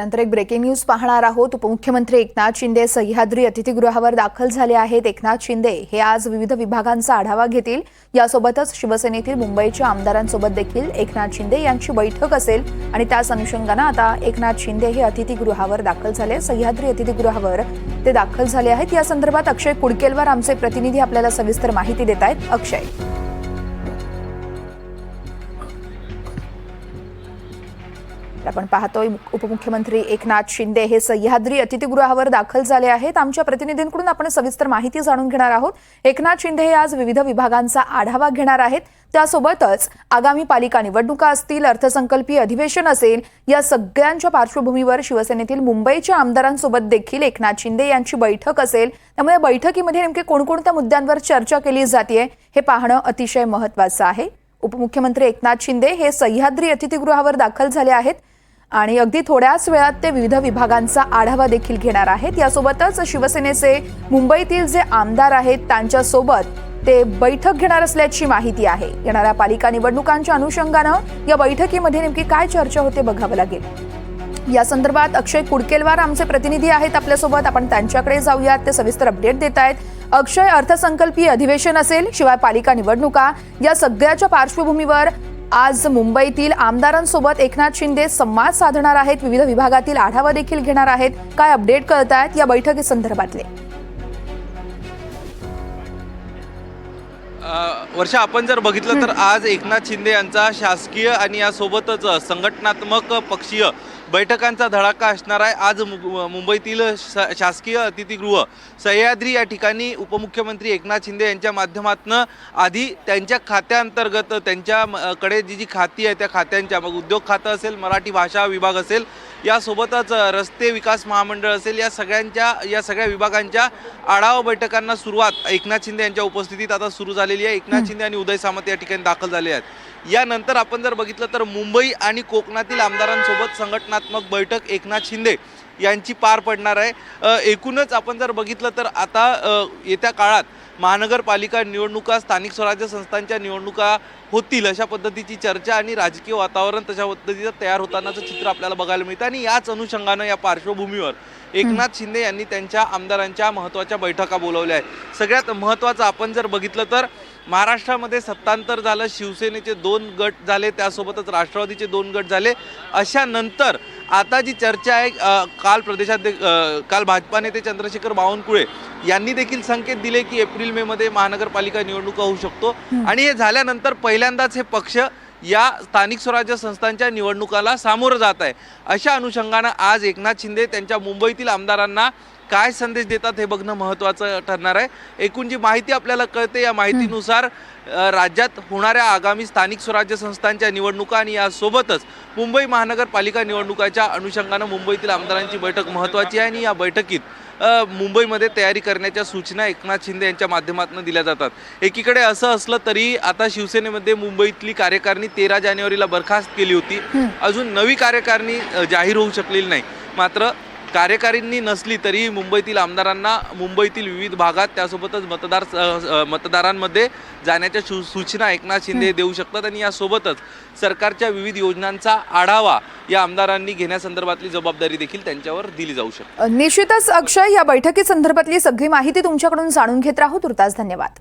नंतर एक breaking news पाहणार आहोत. उपमुख्यमंत्री एकनाथ शिंदे सह्याद्री अतिथीगृहावर दाखल झाले आहेत. एकनाथ शिंदे हे आज विविध विभागांचा आढावा घेतील. यासोबतच शिवसेनेतील मुंबईच्या आमदारांसोबत देखील एकनाथ शिंदे यांची बैठक असेल आणि त्याच अनुषंगानं आता एकनाथ शिंदे हे अतिथीगृहावर दाखल झाले. सह्याद्री अतिथीगृहावर ते दाखल झाले आहेत. या संदर्भात अक्षय कुडकेलवर आमचे प्रतिनिधी आपल्याला सविस्तर माहिती देत आहेत अक्षय. आपण पाहतोय उपमुख्यमंत्री एकनाथ शिंदे हे सह्याद्री अतिथीगृहावर दाखल झाले आहेत. आमच्या प्रतिनिधींकडून आपण सविस्तर माहिती जाणून घेणार आहोत. एकनाथ शिंदे हे आज विविध विभागांचा आढावा घेणार आहेत. त्यासोबतच आगामी पालिका निवडणुका असतील अर्थसंकल्पीय अधिवेशन असेल या सगळ्यांच्या पार्श्वभूमीवर शिवसेनेतील मुंबईच्या आमदारांसोबत देखील एकनाथ शिंदे यांची बैठक असेल. त्यामुळे बैठकीमध्ये नेमके कोणकोणत्या मुद्द्यांवर चर्चा केली जाते हे पाहणं अतिशय महत्वाचं आहे. उपमुख्यमंत्री एकनाथ शिंदे हे सह्याद्री अतिथीगृहावर दाखल झाले आहेत. आणि अगदी थोड्याच वेळात ते विविध विभागांचा आढावा देखील घेणार आहेत. यासोबतच शिवसेनेचे मुंबईतील जे आमदार आहेत त्यांच्यासोबत ते बैठक घेणार असल्याची माहिती आहे. येणाऱ्या पालिका निवडणुकांच्या अनुषंगानं या बैठकीमध्ये नेमकी काय चर्चा होते बघावं लागेल. या संदर्भात अक्षय कुडकेलवार आमचे प्रतिनिधी आहेत आपल्यासोबत. आपण त्यांच्याकडे जाऊयात. ते सविस्तर अपडेट देत आहेत अक्षय अर्थसंकल्पीय अधिवेशन असेल शिवाय पालिका निवडणुका. या सगळ्याच्या पार्श्वभूमीवर आज मुंबईतील आमदारांसोबत एकनाथ शिंदे संवाद साधणार आहेत. विविध विभागातील आढावा देखील घेणार आहेत. काय अपडेट कळत आहेत या बैठकी संदर्भातले वर्षा आपण जर बघितलं तर आज एकनाथ शिंदे यांचा शासकीय आणि यासोबतच संघटनात्मक पक्षीय बैठकांचा धडाका असणार आहे. आज मुंबईतील श- शासकीय अतिथीगृह सह्याद्री या ठिकाणी उपमुख्यमंत्री एकनाथ शिंदे यांच्या माध्यमातून आधी त्यांच्या खात्याअंतर्गत त्यांच्याकडे जी जी खाती आहे त्या खात्यांच्या मग उद्योग खातं असेल मराठी भाषा विभाग असेल यासोबतच रस्ते विकास महामंडळ असेल या सगळ्यांच्या या सगळ्या विभागांच्या आढावा बैठकांना सुरुवात एकनाथ शिंदे यांच्या उपस्थितीत आता सुरू झालेली आहे. एकनाथ शिंदे आणि उदय सामंत या ठिकाणी दाखल झाले आहेत. यानंतर आपण जर बघितलं तर मुंबई आणि कोकणातील आमदारांसोबत संघटनात्मक बैठक एकनाथ शिंदे यांची पार पडणार आहे. एकूणच आपण जर बघितलं तर आता येत्या काळात महानगरपालिका निवडणुका स्थानिक स्वराज्य संस्थांच्या निवडणुका होतील अशा पद्धतीची चर्चा आणि राजकीय वातावरण तशा पद्धतीचं तयार होतानाचं चित्र आपल्याला बघायला मिळतं. आणि याच अनुषंगानं या पार्श्वभूमीवर एकनाथ शिंदे यांनी त्यांच्या आमदारांच्या महत्त्वाच्या बैठका बोलवल्या आहेत. सगळ्यात महत्त्वाचं आपण जर बघितलं तर महाराष्ट्रामध्ये सत्तांतर झालं शिवसेनेचे दोन गट झाले त्यासोबतच राष्ट्रवादीचे दोन गट झाले. अशा नंतर आता जी चर्चा आहे काल अ, काल भाजपा नेते चंद्रशेखर बावनकुळे यांनी देखील संकेत दिले की एप्रिल मे मध्ये महानगरपालिका निवडणुका होऊ शकतो. आणि हे झाल्यानंतर पहिल्यांदाच हे पक्ष या स्थानिक स्वराज्य संस्थांच्या निवडणुकाला सामोरं जात आहे. अशा अनुषंगानं आज एकनाथ शिंदे त्यांच्या मुंबईतील आमदारांना काय संदेश देतात हे बघणं महत्त्वाचं ठरणार आहे. एकूण जी माहिती आपल्याला कळते या माहितीनुसार राज्यात होणाऱ्या आगामी स्थानिक स्वराज्य संस्थांच्या निवडणुका आणि यासोबतच मुंबई महानगरपालिका निवडणुकाच्या अनुषंगानं मुंबईतील आमदारांची बैठक महत्त्वाची आहे आणि या बैठकीत मुंबईमध्ये तयारी करण्याच्या सूचना एकनाथ शिंदे यांच्या माध्यमातून दिल्या जातात. एकीकडे असं असलं तरी आता शिवसेनेमध्ये मुंबईतली कार्यकारिणी तेरा जानेवारीला बरखास्त केली होती. अजून नवी कार्यकारिणी जाहीर होऊ शकलेली नाही. मात्र कार्यकारिणी नसली तरी मुंबईतील आमदारांना मुंबईतील विविध भागात त्यासोबतच मतदार मतदारांमध्ये जाण्याच्या सू सूचना एकनाथ शिंदे देऊ शकतात आणि यासोबतच सरकारच्या विविध योजनांचा आढावा या आमदारांनी घेण्यासंदर्भातली जबाबदारी देखील त्यांच्यावर दिली जाऊ शकते. निश्चितच अक्षय या बैठकी संदर्भातली सगळी माहिती तुमच्याकडून जाणून घेत राहू. तुर्तास धन्यवाद.